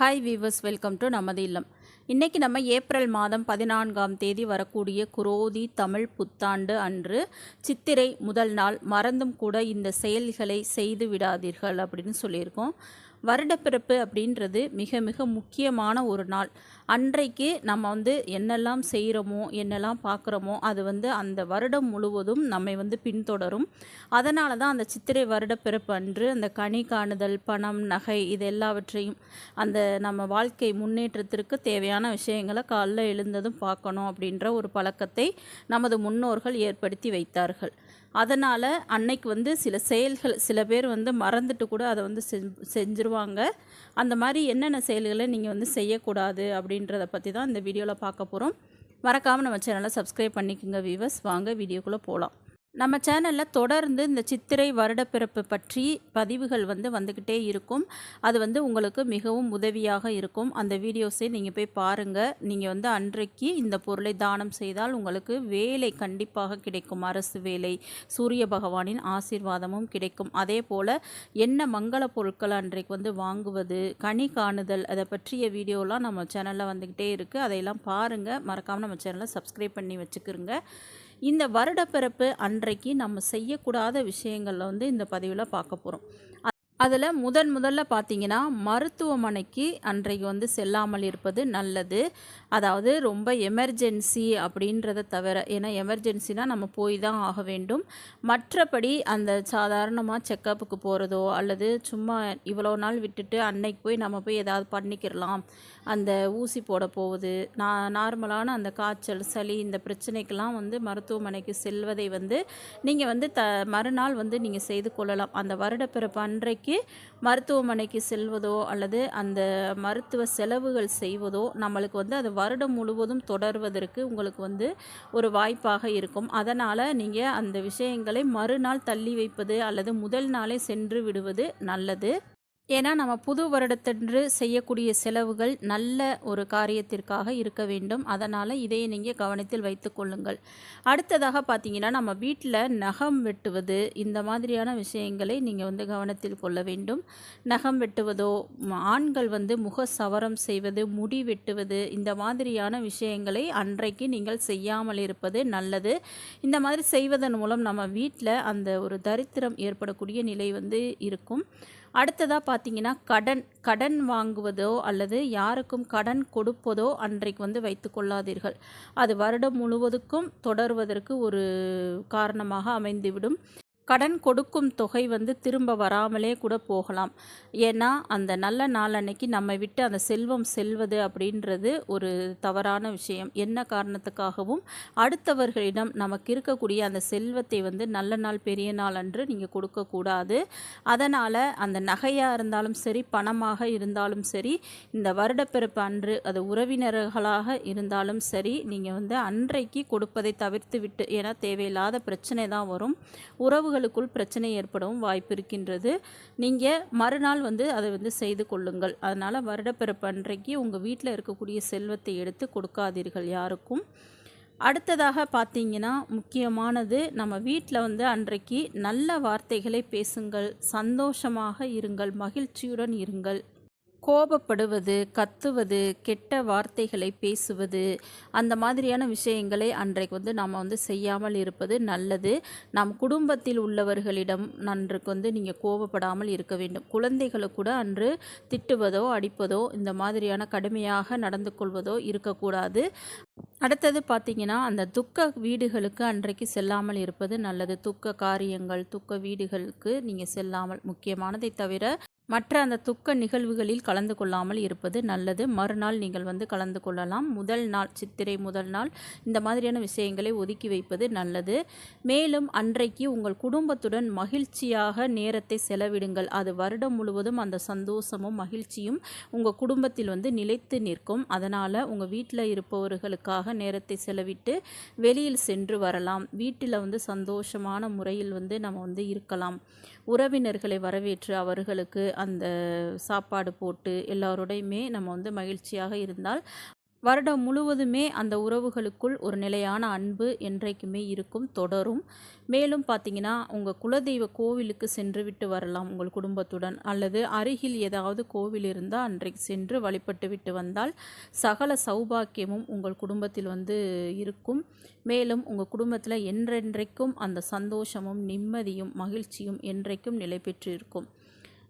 Hi viewers welcome to நமது இல்லம். இன்றைக்கி நம்ம ஏப்ரல் மாதம் பதினான்காம் தேதி வரக்கூடிய குரோதி தமிழ் புத்தாண்டு அன்று சித்திரை முதல் நாள் மறந்தும் கூட இந்த செயல்களை செய்து விடாதீர்கள் அப்படின்னு சொல்லியிருக்கோம். வருடப்பிறப்பு அப்படின்றது மிக மிக முக்கியமான ஒரு நாள். அன்றைக்கு நம்ம வந்து என்னெல்லாம் செய்கிறோமோ என்னெல்லாம் பார்க்குறோமோ அது வந்து அந்த வருடம் முழுவதும் நம்மை வந்து பின்தொடரும். அதனால தான் அந்த சித்திரை வருடப்பிறப்பு அன்று அந்த கனி காணுதல் பணம் நகை இது எல்லாவற்றையும் அந்த நம்ம வாழ்க்கை முன்னேற்றத்திற்கு தேவையான விஷயங்களை காலைல எழுந்ததும் பார்க்கணும் அப்படின்ற ஒரு பழக்கத்தை நமது முன்னோர்கள் ஏற்படுத்தி வைத்தார்கள். அதனால் அன்னைக்கு வந்து சில செயல்கள் சில பேர் வந்து மறந்துட்டு கூட அதை வந்து செஞ்சுருவாங்க. அந்த மாதிரி என்னென்ன செயல்களை நீங்கள் வந்து செய்யக்கூடாது அப்படின்றத பற்றி தான் இந்த வீடியோவில் பார்க்க போகிறோம் மறக்காமல் நம்ம சேனலை சப்ஸ்கிரைப் பண்ணிக்கோங்க வீவர்ஸ் வாங்க வீடியோக்குள்ளே போகலாம் நம்ம சேனலில் தொடர்ந்து இந்த சித்திரை வருடப்பிறப்பு பற்றி பதிவுகள் வந்து வந்துக்கிட்டே இருக்கும். அது வந்து உங்களுக்கு மிகவும் உதவியாக இருக்கும். அந்த வீடியோஸை நீங்கள் போய் பாருங்கள் நீங்கள் வந்து அன்றைக்கு இந்த பொருளை தானம் செய்தால் உங்களுக்கு வேலை கண்டிப்பாக கிடைக்கும். அரசு வேலை சூரிய பகவானின் ஆசீர்வாதமும் கிடைக்கும். அதே போல் என்ன மங்கள பொருட்கள் அன்றைக்கு வந்து வாங்குவது கனி காணுதல் அதை பற்றிய வீடியோலாம் நம்ம சேனலில் வந்துக்கிட்டே இருக்குது அதையெல்லாம் பாருங்கள் மறக்காமல் நம்ம சேனலை சப்ஸ்கிரைப் பண்ணி வச்சுக்கிறோங்க இந்த வருடப்பிறப்பு அன்றைக்கு நம்ம செய்யக்கூடாத விஷயங்களில் வந்து இந்த பதிவில் பார்க்க போகிறோம் அதில் முதன் முதல்ல பார்த்தீங்கன்னா மருத்துவமனைக்கு அன்றைக்கு வந்து செல்லாமல் இருப்பது நல்லது. அதாவது ரொம்ப எமர்ஜென்சி அப்படின்றத தவிர ஏன்னா எமர்ஜென்சினா நம்ம போய் தான் ஆக வேண்டும். மற்றபடி அந்த சாதாரணமாக செக்கப்புக்கு போகிறதோ அல்லது சும்மா இவ்வளோ நாள் விட்டுட்டு அன்னைக்கு போய் நம்ம போய் ஏதாவது பண்ணிக்கிறலாம் அந்த ஊசி போட போகுது நான் நார்மலான அந்த காய்ச்சல் சளி இந்த பிரச்சனைக்கெல்லாம் வந்து மருத்துவமனைக்கு செல்வதை வந்து நீங்கள் வந்து த மறுநாள் வந்து நீங்கள் செய்து கொள்ளலாம். அந்த வருடப்பிறப்பு அன்றைக்கு மருத்துவமனைக்கு செல்வதோ அல்லது அந்த மருத்துவ செலவுகள் செய்வதோ நம்மளுக்கு வந்து அது வருடம் முழுவதும் தொடர்வதற்கு உங்களுக்கு வந்து ஒரு வாய்ப்பாக இருக்கும். அதனால் நீங்கள் அந்த விஷயங்களை மறுநாள் தள்ளி வைப்பது அல்லது முதல் நாளே சென்று விடுவது நல்லது. ஏன்னா நம்ம புது வருடத்தன்று செய்யக்கூடிய செலவுகள் நல்ல ஒரு காரியத்திற்காக இருக்க வேண்டும். அதனால் இதை நீங்கள் கவனத்தில் வைத்து கொள்ளுங்கள். அடுத்ததாக பார்த்தீங்கன்னா நம்ம வீட்டில் நகம் வெட்டுவது இந்த மாதிரியான விஷயங்களை நீங்கள் வந்து கவனத்தில் கொள்ள வேண்டும். நகம் வெட்டுவதோ ஆண்கள் வந்து முக சவரம் செய்வது முடி வெட்டுவது இந்த மாதிரியான விஷயங்களை அன்றைக்கு நீங்கள் செய்யாமல் இருப்பது நல்லது. இந்த மாதிரி செய்வதன் மூலம் நம்ம வீட்டில் அந்த ஒரு தரித்திரம் ஏற்படக்கூடிய நிலை வந்து இருக்கும். அடுத்ததாக பார்த்தீங்கன்னா கடன் கடன் வாங்குவதோ அல்லது யாருக்கும் கடன் கொடுப்பதோ அன்றைக்கு வந்து வைத்து கொள்ளாதீர்கள். அது வருடம் முழுவதுக்கும் தொடர்வதற்கு ஒரு காரணமாக அமைந்துவிடும். கடன் கொடுக்கும் தொகை வந்து திரும்ப வராமலே கூட போகலாம். ஏன்னா அந்த நல்ல நாள் அன்னைக்கு நம்ம விட்டு அந்த செல்வம் செல்வது அப்படின்றது ஒரு தவறான விஷயம். என்ன காரணத்துக்காகவும் அடுத்தவர்களிடம் நமக்கு இருக்கக்கூடிய அந்த செல்வத்தை வந்து நல்ல நாள் பெரிய நாள் அன்று நீங்கள் கொடுக்கக்கூடாது அதனால் அந்த நகையாக இருந்தாலும் சரி பணமாக இருந்தாலும் சரி இந்த வருடப்பிறப்பு அன்று அது உறவினர்களாக இருந்தாலும் சரி நீங்கள் வந்து அன்றைக்கு கொடுப்பதை தவிர்த்து விட்டு ஏன்னா தேவையில்லாத பிரச்சனை தான் வரும். உறவுகள் உங்களுக்குள் பிரச்சனை ஏற்படவும் வாய்ப்பு இருக்கின்றது. நீங்கள் மறுநாள் வந்து அதை வந்து செய்து கொள்ளுங்கள். அதனால் வருடப்பிறப்பு அன்றைக்கு உங்கள் வீட்டில் இருக்கக்கூடிய செல்வத்தை எடுத்து கொடுக்காதீர்கள் யாருக்கும். அடுத்ததாக பார்த்தீங்கன்னா முக்கியமானது நம்ம வீட்டில் வந்து அன்றைக்கு நல்ல வார்த்தைகளை பேசுங்கள். சந்தோஷமாக இருங்கள். மகிழ்ச்சியுடன் இருங்கள். கோபப்படுவது கத்துவது கெட்ட வார்த்தைகளை பேசுவது அந்த மாதிரியான விஷயங்களை அன்றைக்கு வந்து நாம் வந்து செய்யாமல் இருப்பது நல்லது. நம் குடும்பத்தில் உள்ளவர்களிடம் அன்றைக்கு வந்து நீங்கள் கோபப்படாமல் இருக்க வேண்டும். குழந்தைகளை கூட அன்று திட்டுவதோ அடிப்பதோ இந்த மாதிரியான கடுமையாக நடந்து கொள்வதோ இருக்கக்கூடாது. அடுத்தது பார்த்தீங்கன்னா அந்த துக்க வீடுகளுக்கு அன்றைக்கு செல்லாமல் இருப்பது நல்லது. துக்க காரியங்கள் துக்க வீடுகளுக்கு நீங்கள் செல்லாமல் முக்கியமானதை தவிர மற்ற அந்த துக்க நிகழ்வுகளில் கலந்து கொள்ளாமல் இருப்பது நல்லது. மறுநாள் நீங்கள் வந்து கலந்து கொள்ளலாம். முதல் நாள் சித்திரை முதல் நாள் இந்த மாதிரியான விஷயங்களை ஒதுக்கி வைப்பது நல்லது. மேலும் அன்றைக்கு உங்கள் குடும்பத்துடன் மகிழ்ச்சியாக நேரத்தை செலவிடுங்கள். அது வருடம் முழுவதும் அந்த சந்தோஷமும் மகிழ்ச்சியும் உங்கள் குடும்பத்தில் வந்து நிலைத்து நிற்கும். அதனால் உங்கள் வீட்டில் இருப்பவர்களுக்காக நேரத்தை செலவிட்டு வெளியில் சென்று வரலாம். வீட்டில் வந்து சந்தோஷமான முறையில் வந்து நம்ம வந்து இருக்கலாம். உறவினர்களை வரவேற்று அவர்களுக்கு அந்த சாப்பாடு போட்டு எல்லோரோடையுமே நம்ம வந்து மகிழ்ச்சியாக இருந்தால் வருடம் முழுவதுமே அந்த உறவுகளுக்குள் ஒரு நிலையான அன்பு என்றைக்குமே இருக்கும் தொடரும். மேலும் பார்த்தீங்கன்னா உங்கள் குலதெய்வ கோவிலுக்கு சென்று விட்டு வரலாம் உங்கள் குடும்பத்துடன். அல்லது அருகில் ஏதாவது கோவில் இருந்தால் அன்றைக்கு சென்று வழிபட்டு விட்டு வந்தால் சகல சௌபாக்கியமும் உங்கள் குடும்பத்தில் வந்து இருக்கும். மேலும் உங்கள் குடும்பத்தில் என்றென்றைக்கும் அந்த சந்தோஷமும் நிம்மதியும் மகிழ்ச்சியும் என்றைக்கும் நிலை பெற்று இருக்கும்